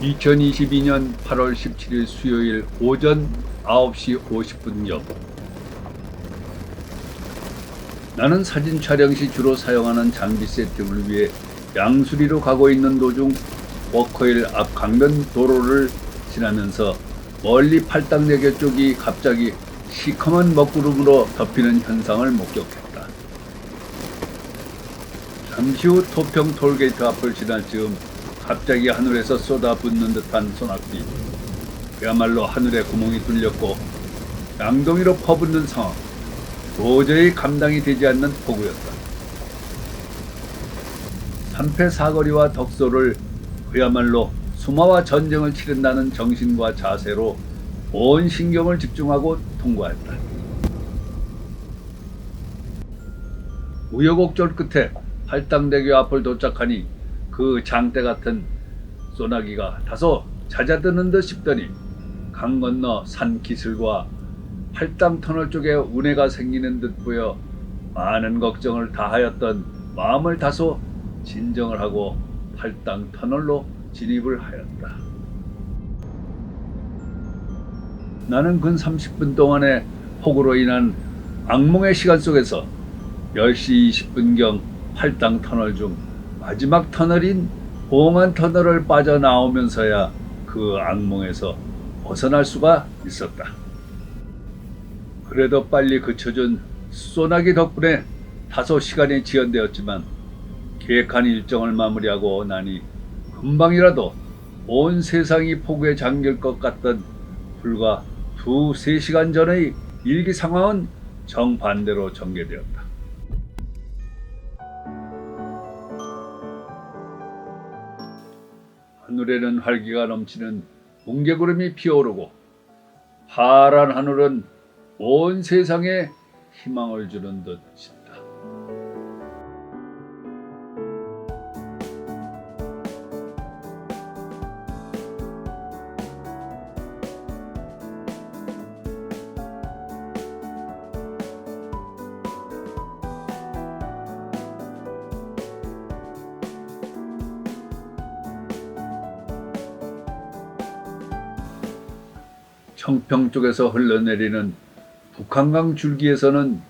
2022년 8월 17일 수요일 오전 9시 50분경 나는 사진 촬영 시 주로 사용하는 장비 세팅을 위해 양수리로 가고 있는 도중 워커힐 앞 강변 도로를 지나면서 멀리 팔당대교 쪽이 갑자기 시커먼 먹구름으로 덮이는 현상을 목격했다. 잠시 후 토평 톨게이트 앞을 지날 즈음 갑자기 하늘에서 쏟아붓는 듯한 소낙비. 그야말로 하늘에 구멍이 뚫렸고 양동이로 퍼붓는 상황. 도저히 감당이 되지 않는 폭우였다. 산패 사거리와 덕소를 그야말로 수마와 전쟁을 치른다는 정신과 자세로 온 신경을 집중하고 통과했다. 우여곡절 끝에 팔당대교 앞을 도착하니 그 장대 같은 소나기가 다소 잦아드는 듯 싶더니 강 건너 산 기슭과 팔당 터널 쪽에 운해가 생기는 듯 보여 많은 걱정을 다하였던 마음을 다소 진정을 하고 팔당 터널로 진입을 하였다. 나는 근 30분 동안의 폭우로 인한 악몽의 시간 속에서 10시 20분경 팔당 터널 중 마지막 터널인 봉안 터널을 빠져나오면서야 그 악몽에서 벗어날 수가 있었다. 그래도 빨리 그쳐준 소나기 덕분에 다소 시간이 지연되었지만 계획한 일정을 마무리하고 나니 금방이라도 온 세상이 폭우에 잠길 것 같던 불과 두세 시간 전의 일기 상황은 정반대로 전개되었다. 하늘에는 활기가 넘치는 뭉게구름이 피어오르고 파란 하늘은 온 세상에 희망을 주는 듯싶 청평 쪽에서 흘러내리는 북한강 줄기에서는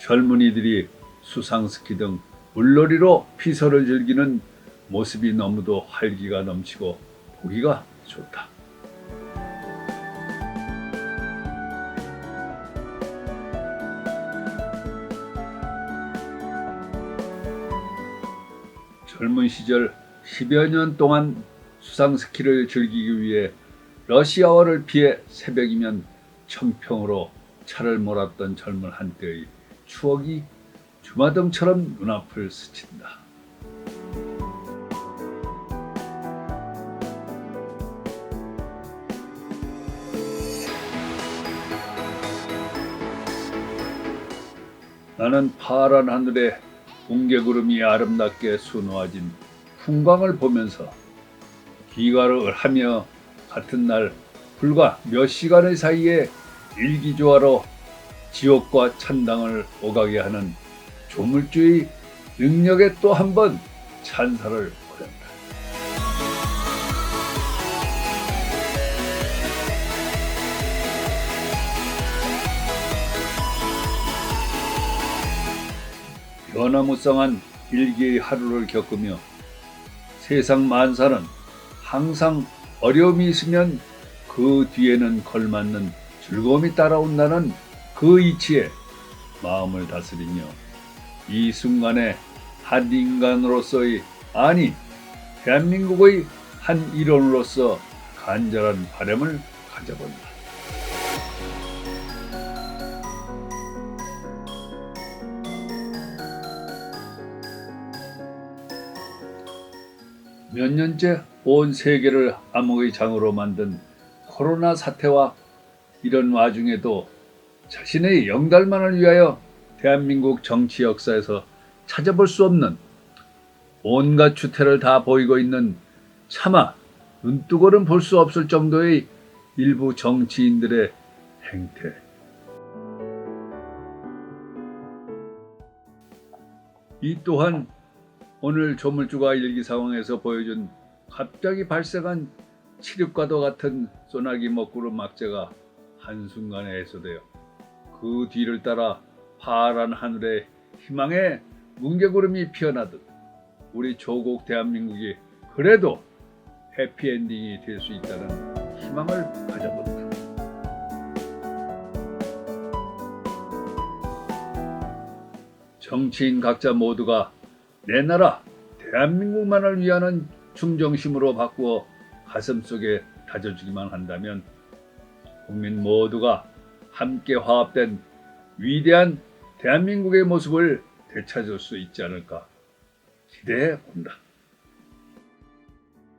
젊은이들이 수상스키 등 물놀이로 피서를 즐기는 모습이 너무도 활기가 넘치고 보기가 좋다. 젊은 시절 10여 년 동안 수상스키를 즐기기 위해 러시아어를 피해 새벽이면 청평으로 차를 몰았던 젊은 한때의 추억이 주마등처럼 눈앞을 스친다. 나는 파란 하늘에 뭉게구름이 아름답게 수놓아진 풍광을 보면서 기가를 하며 같은 날 불과 몇 시간의 사이에 일기조화로 지옥과 천당을 오가게 하는 조물주의 능력에 또 한 번 찬사를 보낸다. 변화무쌍한 일기의 하루를 겪으며 세상 만사는 항상 어려움이 있으면 그 뒤에는 걸맞는 즐거움이 따라온다는 그 이치에 마음을 다스리며 이 순간에 한 인간으로서의 아니 대한민국의 한 일원으로서 간절한 바람을 가져본다. 몇 년째 온 세계를 암흑의 장으로 만든 코로나 사태와 이런 와중에도 자신의 영달만을 위하여 대한민국 정치 역사에서 찾아볼 수 없는 온갖 추태를 다 보이고 있는 차마 눈뜨고는 볼 수 없을 정도의 일부 정치인들의 행태. 이 또한 오늘 조물주가 일기 상황에서 보여준 갑자기 발생한 칠흑과도 같은 소나기 먹구름 막자가 한순간에 해소되어 그 뒤를 따라 파란 하늘에 희망의 뭉게구름이 피어나듯 우리 조국 대한민국이 그래도 해피엔딩이 될 수 있다는 희망을 가져본다. 정치인 각자 모두가 내 나라 대한민국만을 위하는 충정심으로 바꾸어 가슴속에 다져주기만 한다면 국민 모두가 함께 화합된 위대한 대한민국의 모습을 되찾을 수 있지 않을까 기대해 본다.